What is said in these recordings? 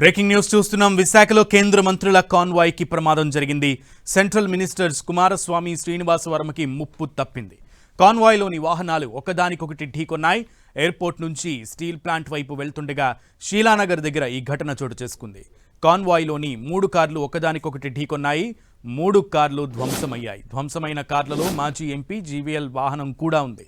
Breaking news చూస్తున్నాం. విశాఖలో కేంద్ర మంత్రుల కాన్వాయ్కి ప్రమాదం జరిగింది. సెంట్రల్ మినిస్టర్స్ కుమారస్వామి శ్రీనివాస వర్మకి ముప్పు తప్పింది. కాన్వాయ్లోని వాహనాలు ఒకదానికొకటి ఢీకొన్నాయి. ఎయిర్పోర్ట్ నుంచి స్టీల్ ప్లాంట్ వైపు వెళ్తుండగా షీలానగర్ దగ్గర ఈ ఘటన చోటు చేసుకుంది. కాన్వాయ్లోని మూడు కార్లు ఒకదానికొకటి ఢీకొన్నాయి. మూడు కార్లు ధ్వంసమయ్యాయి. ధ్వంసమైన కార్లలో మాజీ ఎంపీ జీవీఎల్ వాహనం కూడా ఉంది.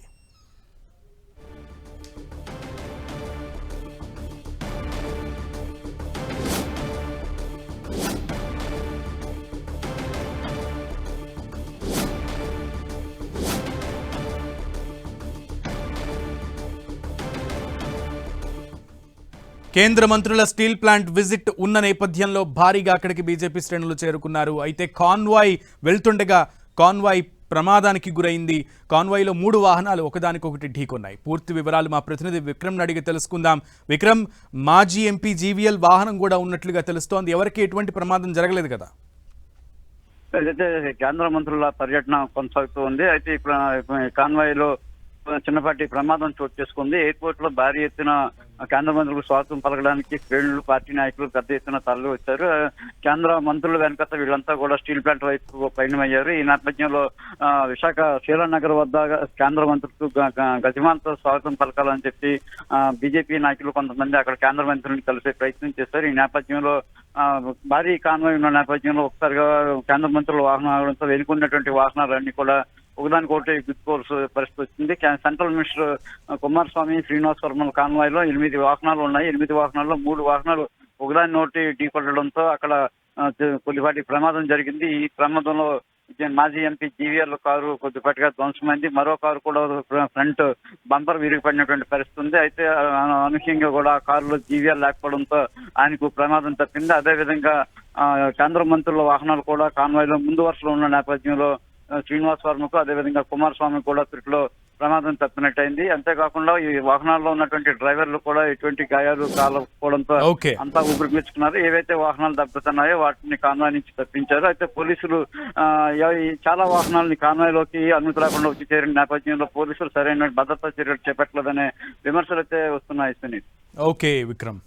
కేంద్ర మంత్రుల స్టీల్ ప్లాంట్ విజిట్ ఉన్న నేపథ్యంలో భారీగా అక్కడికి బీజేపీ శ్రేణులు చేరుకున్నారు. అయితే కాన్వాయ్ వెళ్తుండగా కాన్వాయ్ ప్రమాదానికి గురైంది. కాన్వాయ్లో మూడు వాహనాలు ఒకదానికొకటి ఢీకొన్నాయి. పూర్తి వివరాలు మా ప్రతినిధి విక్రమ్ అడిగి తెలుసుకుందాం. విక్రమ్ మాజీ ఎంపీ జీవీఎల్ వాహనం కూడా ఉన్నట్లుగా తెలుస్తోంది. ఎవరికి ఎటువంటి ప్రమాదం జరగలేదు కదా? అయితే కేంద్ర మంత్రుల పర్యటన కొనసాగుతూ ఉంది అయితే ఇప్పుడు కాన్వాయ్లో చిన్నపాటి ప్రమాదం చోటు చేసుకుంది. ఎయిర్పోర్ట్లో భారీ ఎత్తున కేంద్ర మంత్రులకు స్వాగతం పలకడానికి శ్రేణులు పార్టీ నాయకులు పెద్ద ఎత్తున తరలి వచ్చారు. కేంద్ర మంత్రులు వెనకత వీళ్ళంతా కూడా స్టీల్ ప్లాంట్ వైపు పయనమయ్యారు. ఈ నేపథ్యంలో విశాఖ శీలానగర్ వద్ద కేంద్ర మంత్రులకు గ- స్వాగతం పలకాలని చెప్పి బీజేపీ నాయకులు కొంతమంది అక్కడ కేంద్ర మంత్రులను కలిసే ప్రయత్నం చేశారు. ఈ నేపథ్యంలో భారీ కాన్వాయ్ ఉన్న నేపథ్యంలో ఒకసారిగా కేంద్ర మంత్రుల వాహనం ఆగడంతో వెనుకున్నటువంటి వాహనాలన్నీ కూడా ఒకదానికొకటి గుర్తుకోవాల్సిన పరిస్థితి వచ్చింది. సెంట్రల్ మినిస్టర్ కుమారస్వామి శ్రీనివాస్ వర్మల కాన్వాయ్లో ఎనిమిది వాహనాలు ఉన్నాయి. ఎనిమిది వాహనాల్లో మూడు వాహనాలు ఒకదాని నోటి ఢీకొట్టడంతో అక్కడ కొద్దిపాటి ప్రమాదం జరిగింది. ఈ ప్రమాదంలో మాజీ ఎంపీ జీవీఆర్ కారు కొద్దిపాటిగా ధ్వంసమైంది. మరో కారు కూడా ఫ్రంట్ బంపర్ విరిగిపడినటువంటి పరిస్థితి ఉంది. అయితే ఆ, అనూహ్యంగా కూడా ఆ కారులో జీవీఆర్ లేకపోవడంతో ఆయనకు ప్రమాదం తప్పింది. అదేవిధంగా ఆ, కేంద్ర మంత్రుల వాహనాలు కూడా కాన్వాయ్లో ముందు వరుసలో ఉన్న నేపథ్యంలో శ్రీనివాస్ వర్మకు అదేవిధంగా కుమారస్వామి కూడా త్రుటిలో ప్రమాదం తప్పినట్టయింది. అంతేకాకుండా ఈ వాహనాల్లో ఉన్నటువంటి డ్రైవర్లు కూడా ఎటువంటి గాయాలు కాలకపోవడంతో అంతా ఊపిరి పీల్చుకున్నారు ఏవైతే వాహనాలు దెబ్బతున్నాయో వాటిని కాన్వాయ్ నుంచి తప్పించారు. అయితే పోలీసులు చాలా వాహనాలని కాన్వాయ్లోకి అనుమతి లేకుండా వచ్చి చేరిన నేపథ్యంలో పోలీసులు సరైన భద్రతా చర్యలు చేపట్టలేదనే విమర్శలు అయితే వస్తున్నాయి సునీల్. ఓకే విక్రమ్.